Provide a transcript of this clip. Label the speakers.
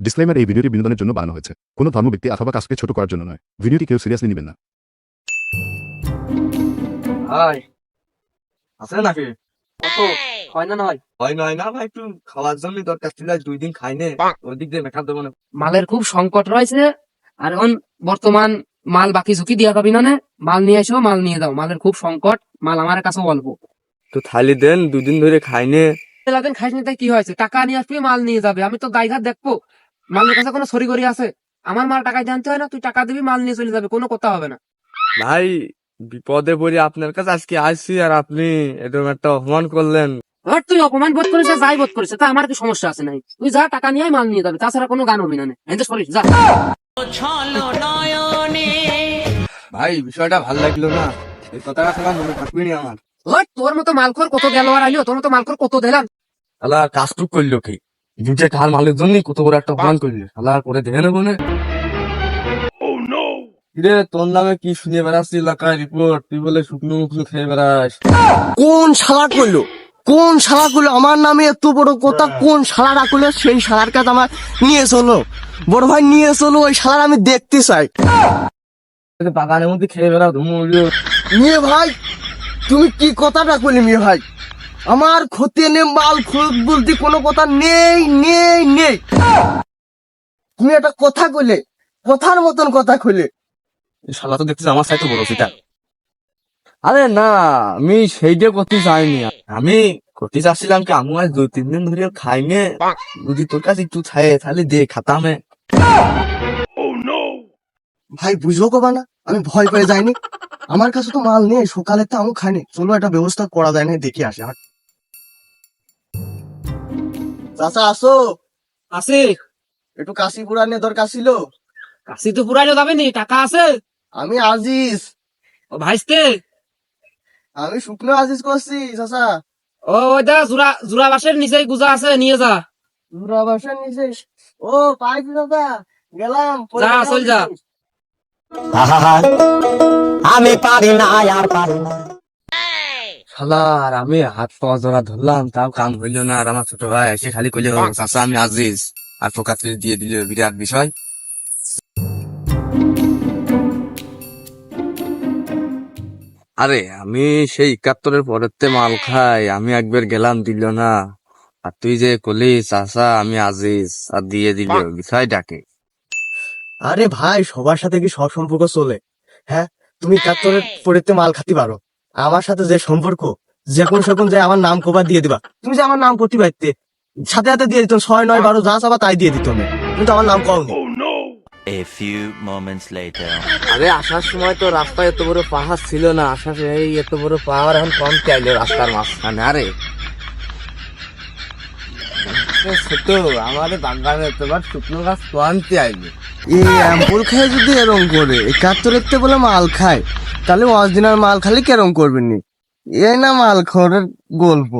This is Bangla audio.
Speaker 1: ডিসক্লেমার এই ভিডিওটি বিনোদনের জন্য বানানো হয়েছে। কোনো ধর্ম ব্যক্তি অথবা কাজকে ছোট করার জন্য নয়। ভিডিওটি কেউ সিরিয়াসলি নেবেন না।
Speaker 2: হাই। আছে নাকি?
Speaker 3: কত? হয় না নয়
Speaker 2: হয়? নয় না ভাই একটু খাওয়ার জন্য দরকার ছিল দুই দিন খাইনে ওই দিক দিয়ে মেকআপ দেবো না
Speaker 3: মালের খুব সংকট রয়েছে। আর এখন বর্তমান মাল বাকি ঝুঁকি দিয়া পাবি না নে। মাল নিয়ে এসো মাল নিয়ে দাও। মালের খুব সংকট মাল আমার কাছে অল্প।
Speaker 2: তো থালি দেন দুদিন ধরে খাইনে
Speaker 3: লাগেন খাইস নিতে কি হয়েছে? টাকা নিয়ে আসবি মাল নিয়ে যাবে। আমি তো দায়ঘাত দেখব। মালের কাছে কোনো সরি করি আছে? আমার মাল টাকায় জানতে হয় না তুই টাকা দিবি মাল নিয়ে চলে যাবে কোনো কথা হবে না।
Speaker 2: ভাই বিপদে পড়ে আপনার কাছে আজকে আসছি আর আপনি এরকম একটা অপমান করলেন।
Speaker 3: আর তুই অপমান বোধ করিস আর যাই বোধ করিস তা আমার কি সমস্যা আছে নাই? তুই যা টাকা নিয়ে মাল নিয়ে যাবে তাছাড়া কোনো গান হবে না নে। সরিস যা।
Speaker 2: ভাই বিষয়টা ভালো লাগল না। এই কথাটা তোমার মনে থাকবে আমার।
Speaker 3: ওই তোর মতো মালখোর কত গেল আর আইলো তোর মতো মালখোর কত দিলাম?
Speaker 2: আল্লাহ কাজটুক করল কি? দুটো কার মালের জন্য কত বড় একটা অপমান করল? আল্লাহ করে দেখে নেব না। রে তোর নামে কি শুনে বেড়াচ্ছি এলাকায় রিপোর্ট তুই বলে শুকনো মুখলো খেয়ে বেড়াস।
Speaker 4: কোন শালা করল? কোন শালা করল? আমার নামে এত বড় কথা কোন শালারা করল? সেই শালার কাছে আমার নিয়ে চলো। বড় ভাই নিয়ে চলো ওই শালার আমি দেখতে চাই।
Speaker 2: বাগানের মধ্যে খেয়ে বেড়া ধুমু
Speaker 4: মেয়ে ভাই তুমি কি কথাটা করলি মেয়ে ভাই? আমার ক্ষতি নে মাল খোঁজ বলতে কোনো কথা নেই নেই নেই। তুমি একটা কথা কইলে কথার মতন কথা কইলে।
Speaker 2: শালা তো দেখতেছি আমার সাইতে বড় সেটা আরে না আমি সেইটা করতে চাইনি। আমি করতে চাচ্ছিলাম কি আমি আজ দুই তিন দিন ধরে খাইনে। যদি তোর কাছে একটু খাই তাহলে দে খাতামে।
Speaker 4: ভাই বুঝো কবা না আমি ভয় পেয়ে যাইনি। আমার কাছে তো মাল নেই সকালে তো আমি খাইনি চলো একটা ব্যবস্থা করা যায় না দেখি আসে চাচা আসো।
Speaker 3: আছে
Speaker 4: একটু কাশি পুরানে দরকার ছিল।
Speaker 3: কাশি তো যাবে নি টাকা আছে?
Speaker 4: আমি আজিজ।
Speaker 3: ও ভাইস্তে?
Speaker 4: আমি শুকনো আজিজ করছি চাচা।
Speaker 3: ও ওই দা জুরা জুরা বাসের নিচেই গুজা আছে নিয়ে যা।
Speaker 4: দুরা বাসার নিচে ও পাইছি চাচা গেলাম
Speaker 3: যা, চল যা।
Speaker 5: আমি পারি না আর পারি না।
Speaker 2: শালা আমি হাত পাওয়া জোড়া ধরলাম তাও কাম হইল না। আর আমার ছোট ভাই এসে খালি কইলে চাষা আমি আজিজ। আর ফোকাত্রি দিয়ে দিল বিরাট বিষয়। আরে আমি সেই একাত্তরের পরেতে মাল খাই আমি একবার গেলাম দিল না। আর তুই যে কলি চাষা আমি আজিজ। আর দিয়ে দিল বিষয় ডাকে
Speaker 4: আরে ভাই সবার সাথে কি সব সম্পর্ক চলে? হ্যাঁ তুমি একাত্তরের পরেতে মাল খাতে পারো। আমার সাথে যে সম্পর্ক যখন সকন যে আমার নাম কবার দিয়ে দিবা। তুমি যে আমার নাম করতে পারতে সাথে সাথে দিয়ে দিত ছয় নয় বারো যা চাবা তাই দিয়ে দিত আমি। কিন্তু আমার নাম কওনি।
Speaker 6: A few moments later.
Speaker 2: আরে আসার সময় তো রাস্তায় এত বড় পাহাড় ছিল না আসার এই এত বড় পাহাড় এখন কম চাইলো রাস্তার মাঝখানে? আরে! ছোট আমাদের বাগানে তোমার শুকনো গাছ কোয়ান্তি আইবে
Speaker 4: এই অ্যাম্পুল খায় যদি এরম করে একাত্তরের বলে মাল খায়। তাহলে অরিজিনাল মাল খালি কেরম করবেন এই না মাল খরের গল্প।